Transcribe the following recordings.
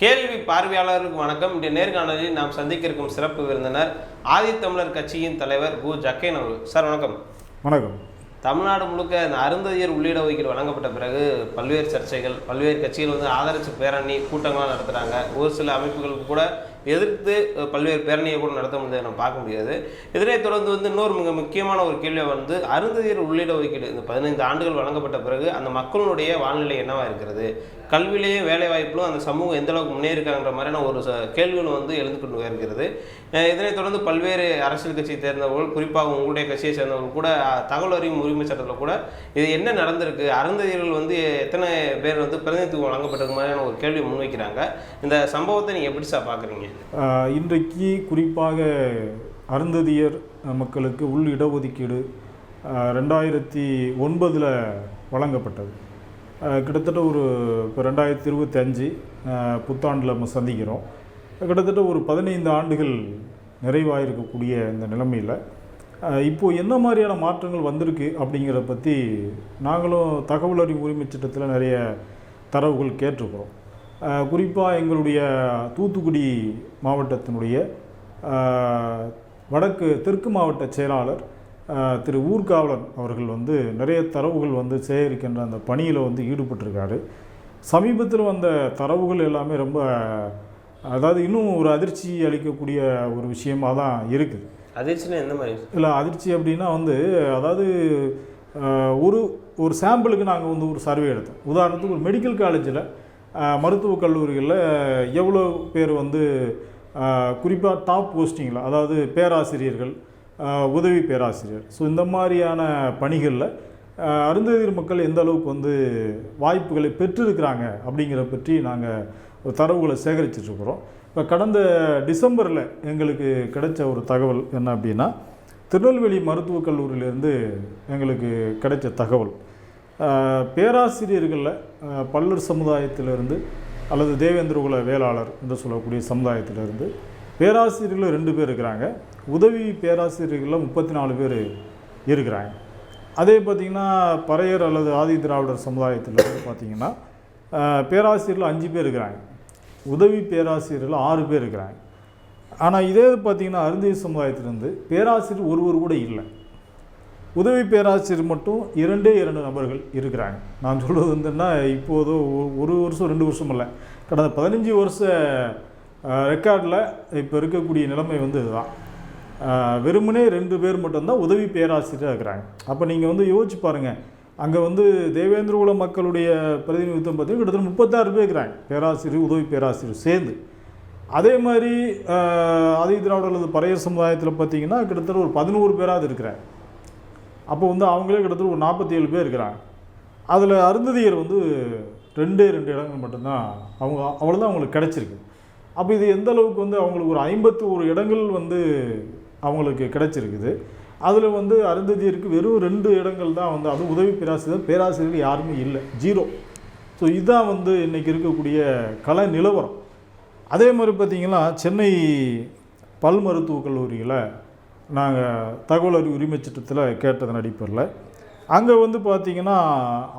கேள்வி பார்வையாளருக்கு வணக்கம். இன்றைய நேர்காணலில் நாம் சந்திக்க இருக்கும் சிறப்பு விருந்தினர் ஆதித்தமிழர் கட்சியின் தலைவர் கு. ஜக்கைன் அவர்கள். சார் வணக்கம். வணக்கம். தமிழ்நாடு முழுக்க இந்த அருந்ததியர் உள்ளிட ஒதுக்கீடு வழங்கப்பட்ட பிறகு பல்வேறு சர்ச்சைகள் பல்வேறு கட்சிகள் வந்து ஆதரிச்சு பேரணி கூட்டங்கள்லாம் நடத்துகிறாங்க ஒரு சில அமைப்புகளுக்கு கூட எதிர்த்து பல்வேறு பேரணியை கூட நடத்த முடியாது நம்ம பார்க்க முடியாது. இதனை தொடர்ந்து வந்து இன்னொரு மிக முக்கியமான ஒரு கேள்வி வந்து அருந்ததியர் உள்ளிட ஒதுக்கீடு. இந்த பதினைந்து ஆண்டுகள் வழங்கப்பட்ட பிறகு அந்த மக்களுடைய வாழ்நிலை என்னவா இருக்கிறது? கல்வியிலையும் வேலைவாய்ப்பிலும் அந்த சமூகம் எந்த அளவுக்கு முன்னேறிருக்காங்கன்ற மாதிரியான ஒரு ச- கேள்விகள் வந்து எழுந்து கொண்டு வருகிறது இதனைத் தொடர்ந்து பல்வேறு அரசியல் கட்சியை சேர்ந்தவர்கள் குறிப்பாக உங்களுடைய கட்சியை சேர்ந்தவர்கள் கூட தகவல் அறியும் உரிமை சட்டத்தில் கூட இது என்ன நடந்திருக்கு அருந்ததியர்கள் வந்து எத்தனை பேர் வந்து பிரதிநிதித்துவம் வழங்கப்பட்டிருக்க மாதிரியான ஒரு கேள்வி முன்வைக்கிறாங்க. இந்த சம்பவத்தை நீங்கள் எப்படி சார் பார்க்குறீங்க இன்றைக்கு குறிப்பாக அருந்ததியர் மக்களுக்கு உள் இடஒதுக்கீடு ரெண்டாயிரத்தி ஒன்பதில் வழங்கப்பட்டது. கிட்டத்தட்ட ஒரு இப்போ ரெண்டாயிரத்தி இருபத்தஞ்சு புத்தாண்டில் நம்ம சந்திக்கிறோம். கிட்டத்தட்ட ஒரு பதினைந்து ஆண்டுகள் நிறைவாயிருக்கக்கூடிய இந்த நிலைமையில் இப்போது என்ன மாதிரியான மாற்றங்கள் வந்திருக்கு அப்படிங்கிறத பற்றி நாங்களும் தகவல் அறிவு உரிமை சட்டத்தில் நிறைய தரவுகள் கேட்டிருக்கிறோம். குறிப்பாக எங்களுடைய தூத்துக்குடி மாவட்டத்தினுடைய வடக்கு தெற்கு மாவட்ட செயலாளர் திரு ஊர்காவலன் அவர்கள் வந்து நிறைய தரவுகள் வந்து சேகரிக்கின்ற அந்த பணியில் வந்து ஈடுபட்டிருக்காரு. சமீபத்தில் வந்த தரவுகள் எல்லாமே ரொம்ப அதாவது இன்னும் ஒரு அதிர்ச்சி அளிக்கக்கூடிய ஒரு விஷயமாக தான் இருக்குது. அதிர்ச்சினா எந்த மாதிரி? இல்லை அதிர்ச்சி அப்படின்னா வந்து அதாவது ஒரு ஒரு சாம்பிளுக்கு நாங்கள் வந்து ஒரு சர்வே எடுத்தோம். உதாரணத்துக்கு ஒரு மெடிக்கல் காலேஜில் மருத்துவக் கல்லூரிகளில் எவ்வளோ பேர் வந்து குறிப்பாக டாப் போஸ்டிங்கில் அதாவது பேராசிரியர்கள் உதவி பேராசிரியர். ஸோ இந்த மாதிரியான பணிகளில் அருந்ததிர் அருந்ததியர் மக்கள் எந்த அளவுக்கு வந்து வாய்ப்புகளை பெற்றிருக்கிறாங்க அப்படிங்கிறத பற்றி நாங்கள் ஒரு தரவுகளை சேகரிச்சிட்ருக்குறோம் இப்போ கடந்த டிசம்பரில் எங்களுக்கு கிடைச்ச ஒரு தகவல் என்ன அப்படின்னா திருநெல்வேலி மருத்துவக் கல்லூரியிலேருந்து எங்களுக்கு கிடைச்ச தகவல். பேராசிரியர்களில் பல்லர் சமுதாயத்திலிருந்து அல்லது தேவேந்திரகுல வேளாளர் என்று சொல்லக்கூடிய சமுதாயத்திலிருந்து பேராசிரியர்கள் ரெண்டு பேர் இருக்கிறாங்க. உதவி பேராசிரியர்களில் முப்பத்தி நாலு பேர் இருக்கிறாங்க. அதே பார்த்திங்கன்னா பறையர் அல்லது ஆதி திராவிடர் சமுதாயத்தில் வந்து பார்த்திங்கன்னா பேராசிரியர்கள் அஞ்சு பேர் இருக்கிறாங்க. உதவி பேராசிரியர்கள் ஆறு பேர் இருக்கிறாங்க. ஆனால் இதே பார்த்திங்கன்னா அருந்ததி சமுதாயத்திலிருந்து பேராசிரியர் ஒருவர் கூட இல்லை. உதவி பேராசிரியர் மட்டும் இரண்டே இரண்டு நபர்கள் இருக்கிறாங்க. நான் சொல்கிறது வந்துன்னா இப்போது ஒரு வருஷம் ரெண்டு வருஷம் இல்லை. கடந்த பதினஞ்சு வருஷ ரெக்கார்டில் இப்போ இருக்கக்கூடிய நிலைமை வந்து இதுதான். வெறுமனே ரெண்டு பேர் மட்டும்தான் உதவி பேராசிரியராக இருக்கிறாங்க. அப்போ நீங்கள் வந்து யோசிச்சு பாருங்கள் அங்கே வந்து தேவேந்திரகுல மக்களுடைய பிரதிநிதித்துவம் பார்த்தீங்கன்னா கிட்டத்தட்ட முப்பத்தாறு பேர் இருக்கிறாங்க. பேராசிரியர் உதவி பேராசிரியர் சேர்ந்து. அதே மாதிரி அஹ், ஆதி அல்லது பறையர் சமுதாயத்தில் பார்த்தீங்கன்னா கிட்டத்தட்ட ஒரு பதினோரு பேராவது இருக்கிறாங்க. அப்போ வந்து அவங்களே கிட்டத்தட்ட ஒரு நாற்பத்தி ஏழு பேர் இருக்கிறாங்க. அதில் அருந்ததியர் வந்து ரெண்டே ரெண்டு இடங்கள் மட்டும்தான் அவங்க அவ்வளோதான் அவங்களுக்கு கிடச்சிருக்கு. அப்போ இது எந்த அளவுக்கு வந்து அவங்களுக்கு ஒரு ஐம்பத்தி ஒரு இடங்கள் வந்து அவங்களுக்கு கிடச்சிருக்குது. அதில் வந்து அருந்ததியருக்கு வெறும் ரெண்டு இடங்கள் தான் வந்து அதுவும் உதவி பேராசிரியர் பேராசிரியர்கள் யாருமே இல்லை. ஜீரோ. ஸோ இதுதான் வந்து இன்றைக்கி இருக்கக்கூடிய கலை நிலவரம். அதே மாதிரி பார்த்திங்கன்னா சென்னை பல் மருத்துவக் கல்லூரியில் நாங்கள் தகவல் அறிவு உரிமை சட்டத்தில் கேட்டதன் அடிப்படையில் அங்கே வந்து பார்த்திங்கன்னா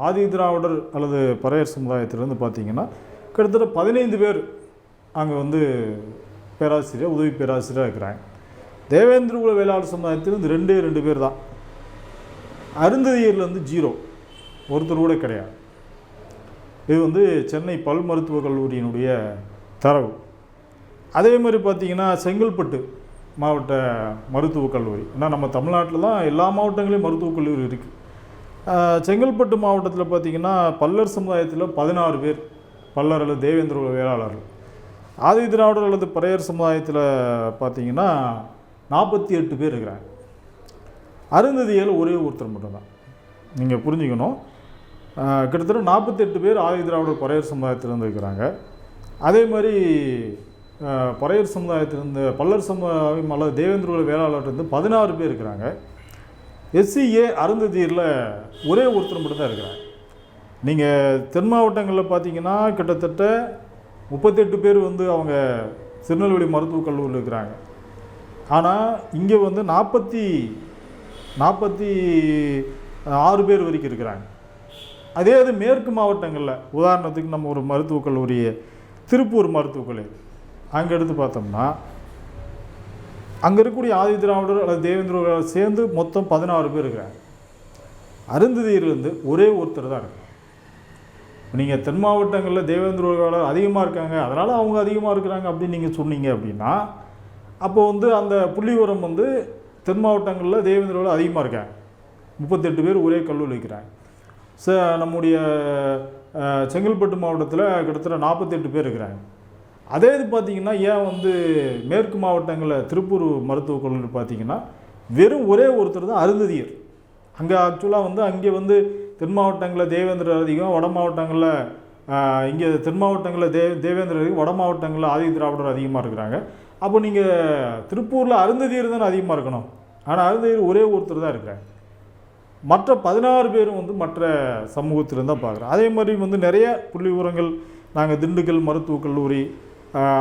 ஆதி திராவிடர் அல்லது பறையர் சமுதாயத்திலேருந்து பார்த்திங்கன்னா கிட்டத்தட்ட பதினைந்து பேர் அங்கே வந்து பேராசிரியர் உதவி பேராசிரியராக இருக்கிறாங்க. தேவேந்திரகுல வேளாளர் சமுதாயத்திலிருந்து ரெண்டே ரெண்டு பேர் தான். அருந்ததியர்லேருந்து ஜீரோ. ஒருத்தர் கூட கிடையாது. இது வந்து சென்னை பல் மருத்துவக் கல்லூரியினுடைய தரவு. அதே மாதிரி பார்த்தீங்கன்னா செங்கல்பட்டு மாவட்ட மருத்துவக் கல்லூரி. ஏன்னா நம்ம தமிழ்நாட்டில் தான் எல்லா மாவட்டங்களையும் மருத்துவக் கல்லூரி இருக்குது செங்கல்பட்டு மாவட்டத்தில் பார்த்திங்கன்னா பல்லர் சமுதாயத்தில் பதினாறு பேர். பல்லர் அல்லது தேவேந்திர வேளாளர்கள். ஆதி திராவிடர் அல்லது பறையர் சமுதாயத்தில் பார்த்தீங்கன்னா நாற்பத்தி எட்டு பேர் இருக்கிறாங்க. அருந்ததியில் ஒரே ஒருத்தர் மட்டும்தான். நீங்கள் புரிஞ்சுக்கணும். கிட்டத்தட்ட நாற்பத்தெட்டு பேர் ஆதி திராவிடர் பறையர் சமுதாயத்திலேருந்து இருக்கிறாங்க. அதே மாதிரி பறையர் சமுதாயத்திலிருந்து பல்லர் சமுதாயம் அல்லது தேவேந்திர வேளாளர்லேருந்து பதினாறு பேர் இருக்கிறாங்க. எஸ்சிஏ அருந்ததியில் ஒரே ஒருத்தர் மட்டும்தான் இருக்கிறாங்க. நீங்கள் தென் மாவட்டங்களில் பார்த்தீங்கன்னா கிட்டத்தட்ட முப்பத்தெட்டு பேர் வந்து அவங்க திருநெல்வேலி மருத்துவக் கல்லூரியில் இருக்கிறாங்க. ஆனால் இங்கே வந்து நாற்பத்தி நாற்பத்தி ஆறு பேர் வரைக்கும் இருக்கிறாங்க. அதே இது மேற்கு மாவட்டங்களில். உதாரணத்துக்கு நம்ம ஒரு மருத்துவக் கல்லூரியை திருப்பூர் மருத்துவக் கல்லூரி. அங்கே எடுத்து பார்த்தோம்னா அங்கே இருக்கக்கூடிய ஆதி திராவிடர் அல்லது தேவேந்திரர்கள் சேர்ந்து மொத்தம் பதினாறு பேர் இருக்கிறாங்க. அருந்ததியிலிருந்து ஒரே ஒருத்தர் தான் இருக்கு நீங்கள் தென் மாவட்டங்களில் தேவேந்திர அதிகமாக இருக்காங்க அதனால் அவங்க அதிகமாக இருக்கிறாங்க அப்படின்னு நீங்கள் சொன்னீங்க அப்படின்னா அப்போ வந்து அந்த புள்ளி உரம் வந்து தென் மாவட்டங்களில் தேவேந்திர அதிகமாக இருக்காங்க. முப்பத்தெட்டு பேர் ஒரே கல்லூரி இருக்கிறாங்க. ச நம்முடைய செங்கல்பட்டு மாவட்டத்தில் கிட்டத்தட்ட நாற்பத்தெட்டு பேர் இருக்கிறாங்க. அதே இது பார்த்தீங்கன்னா ஏன் வந்து மேற்கு மாவட்டங்களில் திருப்பூர் மருத்துவக் கல்லூரி பார்த்தீங்கன்னா வெறும் ஒரே ஒருத்தர் தான் அருந்ததியர். அங்கே ஆக்சுவலாக வந்து அங்கே வந்து தென் மாவட்டங்களில் தேவேந்திரர் அதிகம் வட மாவட்டங்களில் இங்கே தென் மாவட்டங்களில் தே தேவேந்திரர் அதிகம் வட மாவட்டங்களில் ஆதி திராவிடர் அதிகமாக இருக்கிறாங்க. அப்போ நீங்கள் திருப்பூரில் அருந்ததியர் தானே அதிகமாக இருக்கணும். ஆனால் அருந்ததியர் ஒரே ஒருத்தர் தான் இருக்கிறார். மற்ற பதினாறு பேரும் வந்து மற்ற சமூகத்திலேருந்து தான் பார்க்குறோம் அதே மாதிரி வந்து நிறைய புள்ளி விவரங்கள் நாங்கள் திண்டுக்கல் மருத்துவக் கல்லூரி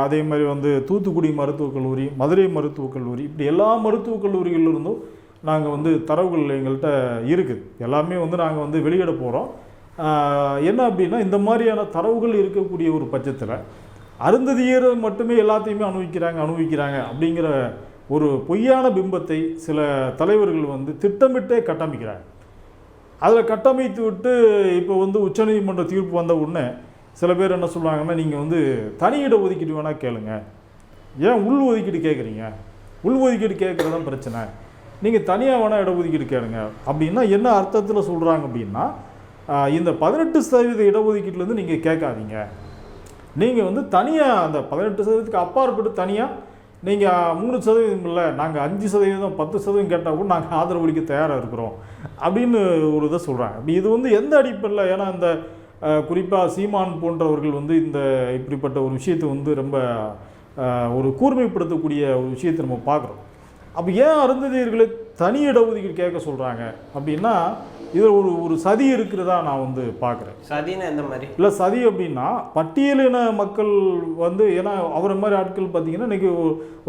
அதே மாதிரி வந்து தூத்துக்குடி மருத்துவக் கல்லூரி மதுரை மருத்துவக் கல்லூரி இப்படி எல்லா மருத்துவக் கல்லூரிகளிலிருந்தும் நாங்கள் வந்து தரவுகள் எங்கள்கிட்ட இருக்குது எல்லாமே வந்து நாங்கள் வந்து வெளியிட போகிறோம் என்ன அப்படின்னா இந்த மாதிரியான தரவுகள் இருக்கக்கூடிய ஒரு பட்சத்தில் அருந்ததியர் மட்டுமே எல்லாத்தையுமே அனுபவிக்கிறாங்க அனுபவிக்கிறாங்க அப்படிங்கிற ஒரு பொய்யான பிம்பத்தை சில தலைவர்கள் வந்து திட்டமிட்டே கட்டமைக்கிறாங்க. அதில் கட்டமைத்து விட்டு இப்போ வந்து உச்சநீதிமன்ற தீர்ப்பு வந்த உடனே சில பேர் என்ன சொல்கிறாங்கன்னா நீங்கள் வந்து தனி இட ஒதுக்கீடு வேணால் கேளுங்க. ஏன் உள் ஒதுக்கீடு கேட்குறீங்க உள் ஒதுக்கீடு கேட்குறது தான் பிரச்சனை. நீங்கள் தனியாக வேணால் இட ஒதுக்கீடு கேளுங்க. அப்படின்னா என்ன அர்த்தத்தில் சொல்கிறாங்க அப்படின்னா இந்த பதினெட்டு சதவீத இடஒதுக்கீட்டிலேருந்து நீங்கள் கேட்காதீங்க. நீங்கள் வந்து தனியாக அந்த பதினெட்டு சதவீதத்துக்கு அப்பாற்பட்டு தனியாக நீங்கள் மூணு சதவீதம் இல்லை நாங்கள் அஞ்சு சதவீதம் பத்து சதவீதம் கேட்டால் கூட நாங்கள் ஆதரவு அளிக்க தயாராக இருக்கிறோம். அப்படின்னு ஒரு இதை சொல்கிறாங்க அப்படி இது வந்து எந்த அடிப்படையில் ஏன்னா இந்த குறிப்பாக சீமான் போன்றவர்கள் வந்து இந்த இப்படிப்பட்ட ஒரு விஷயத்தை வந்து ரொம்ப ஒரு கூர்மைப்படுத்தக்கூடிய ஒரு விஷயத்தை நம்ம பார்க்குறோம். அப்போ ஏன் அருந்ததியர்களை தனி இடஒதுக்கீடு கேட்க சொல்கிறாங்க அப்படின்னா இதில் ஒரு ஒரு சதி இருக்கிறதா நான் வந்து பார்க்குறேன். சதினா எந்த மாதிரி? இல்லை சதி அப்படின்னா பட்டியலின மக்கள் வந்து ஏன்னா அவரை மாதிரி ஆட்கள் பார்த்தீங்கன்னா இன்றைக்கி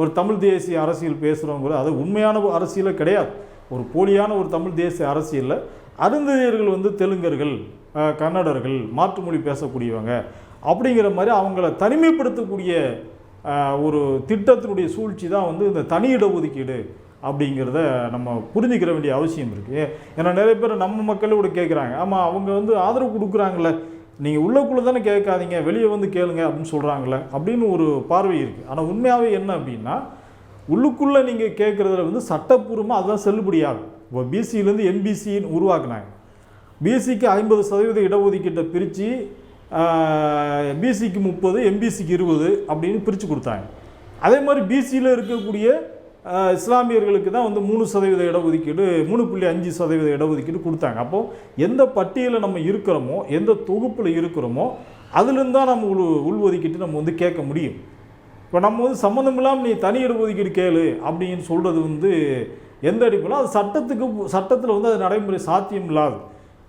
ஒரு தமிழ் தேசிய அரசியல் பேசுகிறவங்க அது உண்மையான அரசியலே கிடையாது. ஒரு போலியான ஒரு தமிழ் தேசிய அரசியலில் அருந்ததியர்கள் வந்து தெலுங்கர்கள் கன்னடர்கள் மாற்று மொழி பேசக்கூடியவங்க அப்படிங்கிற மாதிரி அவங்கள தனிமைப்படுத்தக்கூடிய ஒரு திட்டத்தினுடைய சூழ்ச்சி தான் வந்து இந்த தனி இடஒதுக்கீடு அப்படிங்கிறத நம்ம புரிஞ்சுக்கிற வேண்டிய அவசியம் இருக்குது ஏன்னா நிறைய பேர் நம்ம மக்களே கூட கேட்குறாங்க ஆமாம் அவங்க வந்து ஆதரவு கொடுக்குறாங்களே நீங்கள் உள்ளக்குள்ளே தானே கேட்காதீங்க வெளியே வந்து கேளுங்க அப்படின்னு சொல்கிறாங்களே அப்படின்னு ஒரு பார்வை இருக்குது ஆனால் உண்மையாகவே என்ன அப்படின்னா உள்ளுக்குள்ளே நீங்கள் கேட்குறதுல வந்து சட்டப்பூர்வமாக அதுதான் செல்லுபடியாகும் இப்போ பிசியிலேருந்து எம்பிசின்னு உருவாக்குனாங்க. பிசிக்கு ஐம்பது சதவீத இடஒதுக்கீட்டை பிரித்து பிசிக்கு முப்பது எம்பிசிக்கு இருபது அப்படின்னு பிரித்து கொடுத்தாங்க. அதே மாதிரி பிசியில் இருக்கக்கூடிய இஸ்லாமியர்களுக்கு தான் வந்து மூணு சதவீத இடஒதுக்கீடு மூணு புள்ளி அஞ்சு சதவீத இடஒதுக்கீடு கொடுத்தாங்க. அப்போது எந்த பட்டியலில் நம்ம இருக்கிறோமோ எந்த தொகுப்பில் இருக்கிறோமோ அதுலேருந்து தான் நம்ம உள் உள்ஒதுக்கீட்டு நம்ம வந்து கேட்க முடியும். இப்போ நம்ம வந்து சம்மந்தம் இல்லாமல் நீ தனி இடஒதுக்கீடு கேளு அப்படின்னு சொல்கிறது வந்து எந்த அடிப்படையில் அது சட்டத்துக்கு சட்டத்தில் வந்து அது நடைமுறை சாத்தியம் இல்லாது.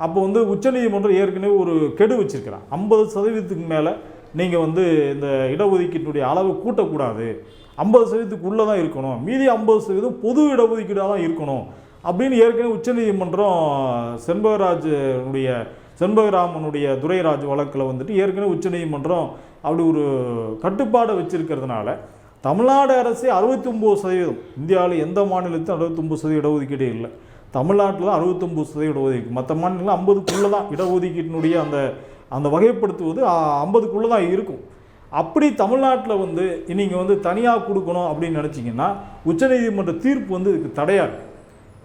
அப்போ வந்து உச்சநீதிமன்றம் ஏற்கனவே ஒரு கெடு வச்சிருக்கிறான். ஐம்பது சதவீதத்துக்கு மேலே நீங்கள் வந்து இந்த இடஒதுக்கீட்டினுடைய அளவு கூட்டக்கூடாது. ஐம்பது சதவீதத்துக்கு உள்ளே தான் இருக்கணும். மீதி ஐம்பது சதவீதம் பொது இடஒதுக்கீடாக தான் இருக்கணும். அப்படின்னு ஏற்கனவே உச்சநீதிமன்றம் செண்பகராஜனுடைய செண்பகராமனுடைய துரைராஜ் வழக்கில் வந்துட்டு ஏற்கனவே உச்சநீதிமன்றம் அப்படி ஒரு கட்டுப்பாடை வச்சுருக்கிறதுனால தமிழ்நாடு அரசே அறுபத்தி ஒம்பது சதவீதம் இந்தியாவில் எந்த மாநிலத்திலும் அறுபத்தொம்பது சதவீத இடஒதுக்கீடே இல்லை. தமிழ்நாட்டில் தான் அறுபத்தொம்பது சதவீத இடஒதுக்கீடு. மற்ற மாநிலங்கள் ஐம்பதுக்குள்ளே தான் இடஒதுக்கீட்டினுடைய அந்த அந்த வகைப்படுத்துவது ஐம்பதுக்குள்ளே தான் இருக்கும். அப்படி தமிழ்நாட்டில் வந்து நீங்கள் வந்து தனியாக கொடுக்கணும் அப்படின்னு நினச்சிங்கன்னா உச்சநீதிமன்ற தீர்ப்பு வந்து இதுக்கு தடையாக இருக்கும்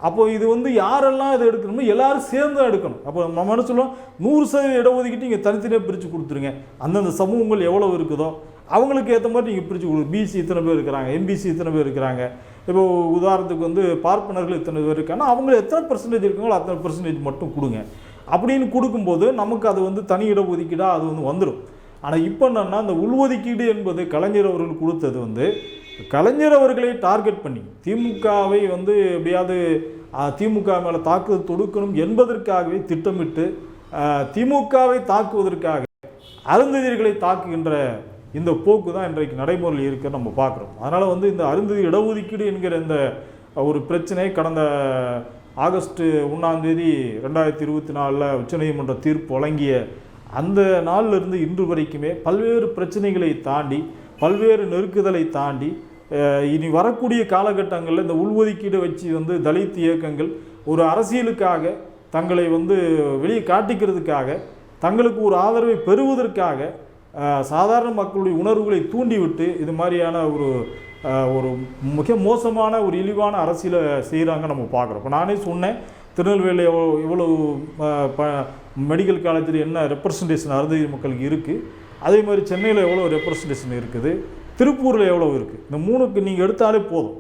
அப்போ இது வந்து யாரெல்லாம் இதை எடுக்கணுமோ எல்லாரும் சேர்ந்து தான் எடுக்கணும். அப்போ நம்ம மனசுலாம் நூறு நூறு சதவீத இடஒதுக்கீட்டு நீங்கள் தனித்தனியாக பிரித்து கொடுத்துருங்க. அந்தந்த சமூகங்கள் எவ்வளோ இருக்குதோ அவங்களுக்கு ஏற்ற மாதிரி நீங்கள் பிரித்து கொடு. பிசி இத்தனை பேர் இருக்கிறாங்க? எம்பிசி இத்தனை பேர் இருக்கிறாங்க? இப்போ உதாரணத்துக்கு வந்து பார்ப்பனர்கள் இத்தனை பேர் இருக்காங்கன்னா அவங்க எத்தனை பர்சன்டேஜ் இருக்காங்களோ அத்தனை பர்சன்டேஜ் மட்டும் கொடுங்க. அப்படின்னு கொடுக்கும்போது நமக்கு அது வந்து தனி இடஒதுக்கீடாக அது வந்து வந்துடும் ஆனால் இப்போ என்னன்னா அந்த உள்ஒதுக்கீடு என்பது கலைஞர் அவர்கள் கொடுத்தது வந்து கலைஞர் அவர்களை டார்கெட் பண்ணி திமுகவை வந்து எப்படியாவது திமுக மேலே தாக்குதல் தொடுக்கணும் என்பதற்காகவே திட்டமிட்டு திமுகவை தாக்குவதற்காக அருந்ததியர்களை தாக்குகின்ற இந்த போக்கு தான் இன்றைக்கு நடைமுறையில் இருக்க நம்ம பார்க்குறோம். அதனால் வந்து இந்த அருந்ததி இடஒதுக்கீடு என்கிற இந்த ஒரு பிரச்சனை கடந்த ஆகஸ்ட் ஒன்றாம் தேதி ரெண்டாயிரத்தி இருபத்தி நாலில் உச்சநீதிமன்ற தீர்ப்பு வழங்கிய அந்த நாள்ல இருந்து இன்று வரைக்குமே பல்வேறு பிரச்சனைகளை தாண்டி பல்வேறு நெருக்குதலை தாண்டி இனி வரக்கூடிய காலகட்டங்களில் இந்த உள்ஒதுக்கீடு வச்சு வந்து தலித் இயக்கங்கள் ஒரு அரசியலுக்காக தங்களை வந்து வெளியே காட்டிக்கிறதுக்காக தங்களுக்கு ஒரு ஆதரவை பெறுவதற்காக சாதாரண மக்களுடைய உணர்வுகளை தூண்டிவிட்டு இது மாதிரியான ஒரு ஒரு மிக மோசமான ஒரு இழிவான அரசியலை செய்கிறாங்க நம்ம பார்க்குறோம். இப்போ நானே சொன்னேன் திருநெல்வேலி எவ்வளோ இவ்வளவு ப மெடிக்கல் காலேஜில் என்ன ரெப்ரசன்டேஷன் அறுதி மக்களுக்கு இருக்குது அதே மாதிரி சென்னையில் எவ்வளோ ரெப்ரசன்டேஷன் இருக்குது. திருப்பூரில் எவ்வளோ இருக்குது இந்த மூணுக்கு நீங்கள் எடுத்தாலே போதும்.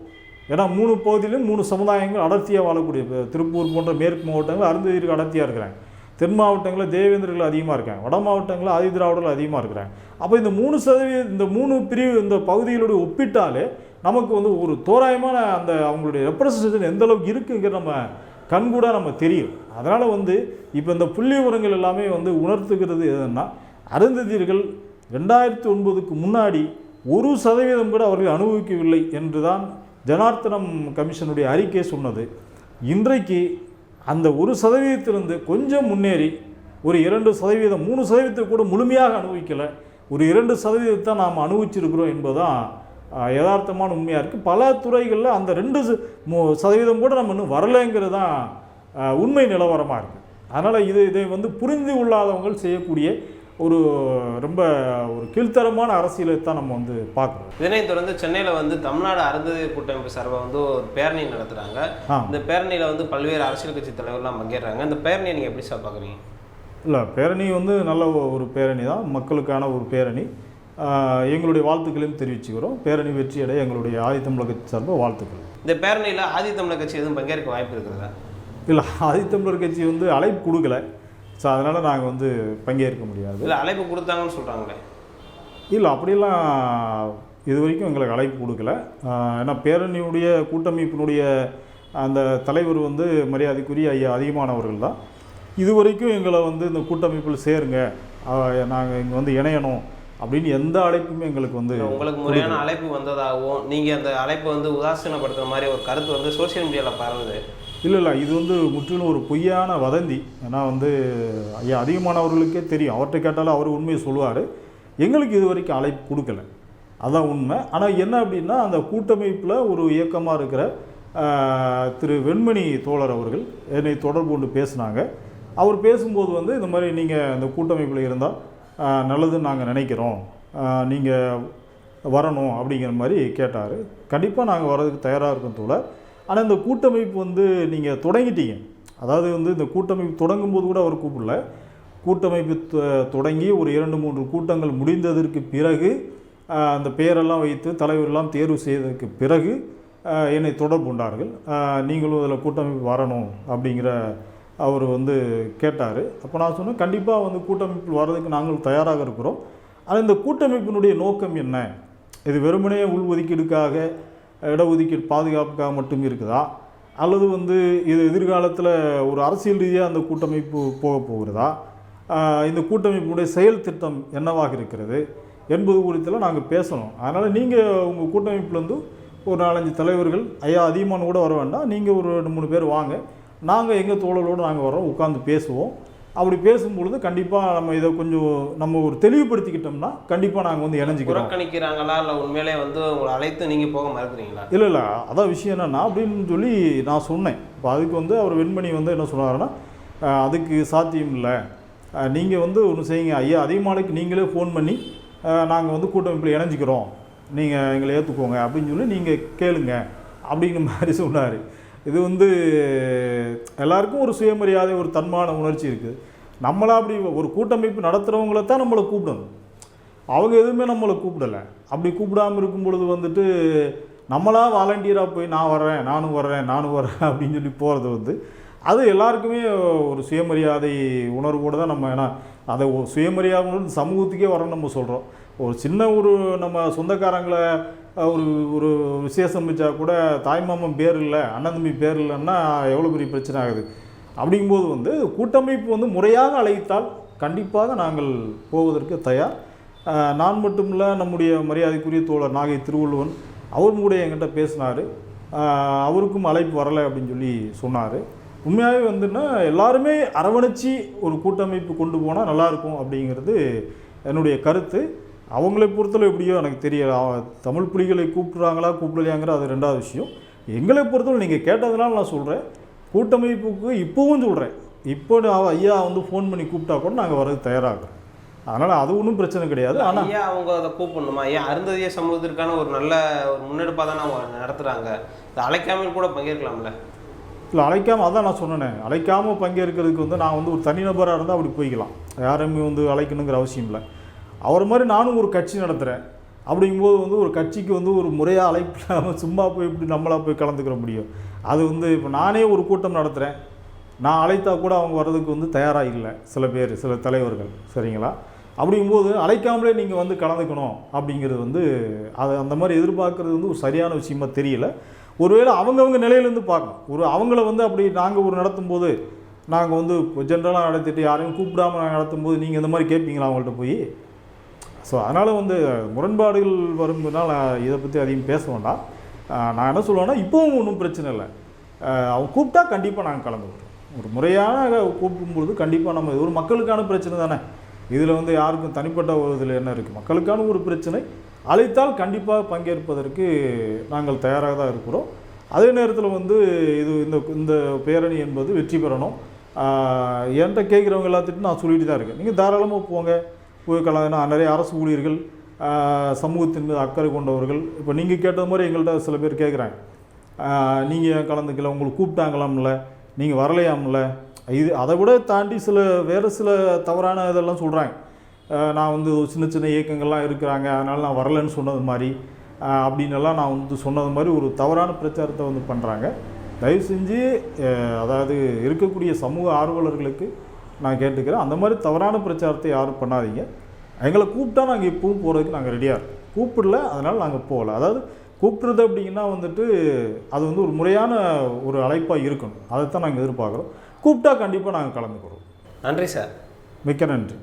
ஏன்னா மூணு பகுதியிலும் மூணு சமுதாயங்கள் அடர்த்தியாக வாழக்கூடிய திருப்பூர் போன்ற மேற்கு மாவட்டங்கள் அருந்ததிற்கு அடர்த்தியாக இருக்கிறாங்க. தென் மாவட்டங்களில் தேவேந்திரர்கள் அதிகமாக இருக்காங்க. வட மாவட்டங்களில் ஆதி திராவிடர்கள் அதிகமாக இருக்கிறாங்க. அப்போ இந்த மூணு சதவீத இந்த மூணு பிரிவு இந்த பகுதிகளோடு ஒப்பிட்டாலே நமக்கு வந்து ஒரு தோராயமான அந்த அவங்களுடைய ரெப்ரசன்டேஷன் எந்த அளவுக்கு இருக்குங்கிற நம்ம கண்கூடாக நம்ம தெரியும். அதனால் வந்து இப்போ இந்த புள்ளி உரங்கள் எல்லாமே வந்து உணர்த்துகிறது எதுன்னா அருந்ததியர்கள் ரெண்டாயிரத்தி ஒன்பதுக்கு முன்னாடி ஒரு சதவீதம் கூட அவர்கள் அனுபவிக்கவில்லை என்று தான் ஜனார்த்தனம் கமிஷனுடைய அறிக்கை சொன்னது. இன்றைக்கு அந்த ஒரு சதவீதத்திலிருந்து கொஞ்சம் முன்னேறி ஒரு இரண்டு சதவீதம் மூணு சதவீதத்தை கூட முழுமையாக அனுபவிக்கலை. ஒரு இரண்டு சதவீதத்தை நாம் அனுபவிச்சிருக்கிறோம் என்பதுதான் யதார்த்தமான உண்மையாக இருக்குது பல துறைகளில் அந்த ரெண்டு சதவீதம் கூட நம்ம இன்னும் வரலைங்கிறது தான் உண்மை நிலவரமாக இருக்குது அதனால் இது இதை வந்து புரிந்து கொள்ளாதவங்க செய்யக்கூடிய ஒரு ரொம்ப ஒரு கீழ்த்தரமான அரசியலை தான் நம்ம வந்து பார்க்குறோம். இதனைத் தொடர்ந்து சென்னையில் வந்து தமிழ்நாடு அருந்ததியர் கூட்டமைப்பு சார்பாக வந்து ஒரு பேரணி நடத்துகிறாங்க இந்த பேரணியில் வந்து பல்வேறு அரசியல் கட்சி தலைவர்லாம் பங்கேறாங்க இந்த பேரணியை நீங்கள் எப்படி சார் பார்க்குறீங்க? இல்லை பேரணி வந்து நல்ல ஒரு பேரணி தான். மக்களுக்கான ஒரு பேரணி. எங்களுடைய வாழ்த்துக்களையும் தெரிவிச்சுக்கிறோம். பேரணி வெற்றியடைய எங்களுடைய ஆதித்தமிழக கட்சி சார்பாக வாழ்த்துக்கள். இந்த பேரணியில் ஆதி தமிழர் கட்சி எதுவும் பங்கேற்க வாய்ப்பு இருக்கிறதா? இல்லை ஆதித்தமிழர் கட்சி வந்து அழைப்பு கொடுக்கல. ஸோ அதனால் நாங்கள் வந்து பங்கேற்க முடியாது. இல்லை அழைப்பு கொடுத்தாங்கன்னு சொல்கிறாங்களே இல்லை அப்படியெல்லாம் இது வரைக்கும் எங்களுக்கு அழைப்பு கொடுக்கல. ஏன்னா பேரணியுடைய கூட்டமைப்பினுடைய அந்த தலைவர் வந்து மரியாதைக்குரிய ஐயா அதிகமானவர்கள் தான். இது வரைக்கும் எங்களை வந்து இந்த கூட்டமைப்பில் சேருங்க. நாங்கள் இங்கே வந்து இணையணும். அப்படின்னு எந்த அழைப்புமே எங்களுக்கு வந்து உங்களுக்கு முறையான அழைப்பு வந்ததாகவும் நீங்கள் அந்த அழைப்பை வந்து உதாசீனப்படுத்துற மாதிரி ஒரு கருத்து வந்து சோஷியல் மீடியாவில் பரவுது. இல்லை இல்லை இது வந்து முற்றிலும் ஒரு பொய்யான வதந்தி. ஏன்னா வந்து ஐயா அதிகமானவர்களுக்கே தெரியும். அவர்கிட்ட கேட்டாலும் அவர் உண்மையை சொல்லுவார். எங்களுக்கு இது வரைக்கும் அழைப்பு கொடுக்கல. அதான் உண்மை. ஆனால் என்ன அப்படின்னா அந்த கூட்டமைப்பில் ஒரு இயக்கமாக இருக்கிற திரு வெண்மணி தோழர் அவர்கள் என்னை தொடர்பு கொண்டு பேசினாங்க. அவர் பேசும்போது வந்து இந்த மாதிரி நீங்கள் இந்த கூட்டமைப்பில் இருந்தால் நல்லதுன்னு நாங்கள் நினைக்கிறோம். நீங்கள் வரணும் அப்படிங்கிற மாதிரி கேட்டார். கண்டிப்பாக நாங்கள் வர்றதுக்கு தயாராக இருக்கோம் தோழர். ஆனால் இந்த கூட்டமைப்பு வந்து நீங்கள் தொடங்கிட்டீங்க. அதாவது வந்து இந்த கூட்டமைப்பு தொடங்கும் போது கூட அவர் கூப்பிடல. கூட்டமைப்பு தொடங்கி ஒரு இரண்டு மூன்று கூட்டங்கள் முடிந்ததற்கு பிறகு அந்த பெயரெல்லாம் வைத்து தலைவரெல்லாம் தேர்வு செய்ததற்கு பிறகு என்னை தொடர்பு கொண்டார்கள். நீங்களும் அதில் கூட்டமைப்பு வரணும் அப்படிங்கிற அவர் வந்து கேட்டார். அப்போ நான் சொன்னேன் கண்டிப்பாக வந்து கூட்டமைப்பில் வர்றதுக்கு நாங்கள் தயாராக இருக்கிறோம். ஆனால் இந்த கூட்டமைப்பினுடைய நோக்கம் என்ன? இது வெறுமனே உள்ஒதுக்கீடுக்காக இடஒதுக்கீடு பாதுகாப்புக்காக மட்டும் இருக்குதா? அல்லது வந்து இது எதிர்காலத்தில் ஒரு அரசியல் ரீதியாக அந்த கூட்டமைப்பு போக போகிறதா? இந்த கூட்டமைப்பினுடைய செயல் திட்டம் என்னவாக இருக்கிறது? என்பது குறித்தெல்லாம் நாங்கள் பேசணும். அதனால் நீங்கள் உங்கள் கூட்டமைப்புலேருந்து ஒரு நாலஞ்சு தலைவர்கள் ஐயா அதிகமான கூட வர வேண்டாம். நீங்கள் ஒரு ரெண்டு மூணு பேர் வாங்க. நாங்கள் எங்கள் தோழர்களோடு நாங்கள் வரோம் உட்காந்து பேசுவோம். அப்படி பேசும்பொழுது கண்டிப்பாக நம்ம இதை கொஞ்சம் நம்ம ஒரு தெளிவுபடுத்திக்கிட்டோம்னா கண்டிப்பாக நாங்கள் வந்து இணைஞ்சிக்கிறோம். புறக்கணிக்கிறாங்களா இல்லை உண்மையிலே வந்து உங்களை அழைத்து நீங்கள் போக மறுக்கிறீங்களா? இல்லை இல்லை அதான் விஷயம் என்னன்னா அப்படின்னு சொல்லி நான் சொன்னேன். இப்போ அதுக்கு வந்து அவர் வெண்மணி வந்து என்ன சொன்னாருன்னா அதுக்கு சாத்தியம் இல்லை. நீங்கள் வந்து ஒன்று செய்யுங்க. ஐயா அதிகமானுக்கு நீங்களே ஃபோன் பண்ணி நாங்கள் வந்து கூட்டமைப்பில் இணைஞ்சிக்கிறோம். நீங்கள் எங்களை ஏற்றுக்கோங்க அப்படின்னு சொல்லி நீங்கள் கேளுங்க. அப்படிங்கிற மாதிரி சொன்னார். இது வந்து எல்லாருக்கும் ஒரு சுயமரியாதை ஒரு தன்மான உணர்ச்சி இருக்குது நம்மளா அப்படி ஒரு கூட்டமைப்பு நடத்துகிறவங்கள தான் நம்மளை கூப்பிடணும். அவங்க எதுவுமே நம்மளை கூப்பிடலை. அப்படி கூப்பிடாம இருக்கும் பொழுது வந்துட்டு நம்மளாக வாலண்டியராக போய் நான் வர்றேன் நானும் வர்றேன் நானும் வர்றேன் அப்படின்னு சொல்லி போகிறது வந்து அது எல்லாருக்குமே ஒரு சுயமரியாதை உணர்வோடு தான் நம்ம ஏன்னா அதை சுயமரியாதை சமூகத்துக்கே வரணும்னு நம்ம சொல்கிறோம் ஒரு சின்ன ஒரு நம்ம சொந்தக்காரங்களை ஒரு ஒரு விசேஷம் வச்சா கூட தாய்மாமன் பேர் இல்லை அண்ணன் தம்பி பேர் இல்லைன்னா எவ்வளோ பெரிய பிரச்சனை ஆகுது? அப்படிங்கும்போது வந்து கூட்டமைப்பு வந்து முறையாக அழைத்தால் கண்டிப்பாக நாங்கள் போவதற்கு தயார். நான் நான் மட்டுமில்ல நம்முடைய மரியாதைக்குரிய தோழர் நாகை திருவள்ளுவன் அவரும் கூட என்கிட்ட பேசினார். அவருக்கும் அழைப்பு வரலை அப்படின்னு சொல்லி சொன்னார். உண்மையாகவே வந்துன்னா எல்லாருமே அரவணைச்சி ஒரு கூட்டமைப்பு கொண்டு போனால் நல்லாயிருக்கும் அப்படிங்கிறது என்னுடைய கருத்து. அவங்களை பொறுத்தளவு எப்படியோ எனக்கு தெரியல தமிழ் புலிகளை கூப்பிட்றாங்களா கூப்பிடலையாங்கிற அது ரெண்டாவது விஷயம். எங்களை பொறுத்தவரை நீங்கள் கேட்டதுனால நான் சொல்கிறேன் கூட்டமைப்புக்கு இப்போவும் சொல்கிறேன் இப்போ ஐயா வந்து ஃபோன் பண்ணி கூப்பிட்டா கூட நாங்கள் வரது தயாராகிறோம். அதனால் அது ஒன்றும் பிரச்சனை கிடையாது. ஆனால் ஐயா அவங்க அதை கூப்பிடணுமா? ஏன் அருந்ததிய சமூகத்திற்கான ஒரு நல்ல ஒரு முன்னெடுப்பாக தானே அவங்க நடத்துகிறாங்க இதை அழைக்காமல் கூட பங்கேற்கலாம்ல? இல்லை அழைக்காமல் அதான் நான் சொன்னேனே. அழைக்காமல் பங்கேற்கிறதுக்கு வந்து நான் வந்து ஒரு தனிநபராக இருந்தால் அப்படி போய்க்கலாம். யாரையுமே வந்து அழைக்கணுங்கிற அவசியம் இல்லை. அவர் மாதிரி நானும் ஒரு கட்சி நடத்துகிறேன் அப்படிங்கும்போது வந்து ஒரு கட்சிக்கு வந்து ஒரு முறையாக அழைப்பில்லாமல் சும்மா போய் இப்படி நம்மளாக போய் கலந்துக்கிற முடியும்? அது வந்து இப்போ நானே ஒரு கூட்டம் நடத்துகிறேன் நான் அழைத்தா கூட அவங்க வர்றதுக்கு வந்து தயாராக இல்லை சில பேர் சில தலைவர்கள். சரிங்களா? அப்படிங்கும்போது அழைக்காமலே நீங்கள் வந்து கலந்துக்கணும் அப்படிங்கிறது வந்து அது அந்த மாதிரி எதிர்பார்க்குறது வந்து ஒரு சரியான விஷயமா தெரியல. ஒருவேளை அவங்கவங்க நிலையிலேருந்து பார்க்கணும். ஒரு அவங்கள வந்து அப்படி நாங்கள் ஒரு நடத்தும்போது நாங்கள் வந்து ஜென்ரலாக நடத்திட்டு யாரையும் கூப்பிடாம நாங்கள் நடத்தும்போது நீங்கள் இந்த மாதிரி கேட்பீங்களா அவங்கள்ட்ட போய்? ஸோ அதனால் வந்து முரண்பாடுகள் வரும்போதுனால இதை பற்றி அதிகம் பேச வேண்டாம். நான் என்ன சொல்லுவேன்னா இப்போவும் ஒன்றும் பிரச்சனை இல்லை. அவங்க கூப்பிட்டா கண்டிப்பாக நாங்கள் கலந்துக்கிறோம். ஒரு முறையான கூப்பிடும்பொழுது கண்டிப்பாக நம்ம இது ஒரு மக்களுக்கான பிரச்சனை தானே. இதில் வந்து யாருக்கும் தனிப்பட்ட ஒரு இதில் என்ன இருக்குது மக்களுக்கான ஒரு பிரச்சனை. அழைத்தால் கண்டிப்பாக பங்கேற்பதற்கு நாங்கள் தயாராக தான் இருக்கிறோம். அதே நேரத்தில் வந்து இது இந்த இந்த பேரணி என்பது வெற்றி பெறணும். என்கிட்ட கேட்குறவங்க எல்லாத்துட்டும் நான் சொல்லிட்டு தான் இருக்கேன். நீங்கள் தாராளமாக போங்க. நிறைய அரசு ஊழியர்கள் சமூகத்தின் மீது அக்கறை கொண்டவர்கள். இப்போ நீங்கள் கேட்டது மாதிரி எங்கள்கிட்ட சில பேர் கேட்குறாங்க நீங்கள் கலந்துக்கல? உங்களுக்கு கூப்பிட்டாங்களாம்ல. நீங்கள் வரலையாம்ல. இது அதை விட தாண்டி சில வேறு சில தவறான இதெல்லாம் சொல்கிறாங்க நான் வந்து சின்ன சின்ன இயக்கங்கள்லாம் இருக்கிறாங்க. அதனால் நான் வரலைன்னு சொன்னது மாதிரி ஆஹ் நான் வந்து சொன்னது மாதிரி ஒரு தவறான பிரச்சாரத்தை வந்து பண்ணுறாங்க தயவு செஞ்சு அதாவது இருக்கக்கூடிய சமூக ஆர்வலர்களுக்கு நான் கேட்டுக்கிறேன். அந்த மாதிரி தவறான பிரச்சாரத்தை யாரும் பண்ணாதீங்க. எங்களை கூப்பிட்டா நாங்கள் இப்பவும் போகிறதுக்கு நாங்கள் ரெடியாக இருக்கோம். கூப்பிடல அதனால் நாங்கள் போகல. அதாவது கூப்பிட்றது அப்படிங்கன்னா வந்துட்டு அது வந்து ஒரு முறையான ஒரு அழைப்பாக இருக்கணும். அதைத்தான் நாங்கள் எதிர்பார்க்குறோம். கூப்பிட்டா கண்டிப்பாக நாங்கள் கலந்துக்கிறோம். நன்றி சார். மிக்க நன்றி.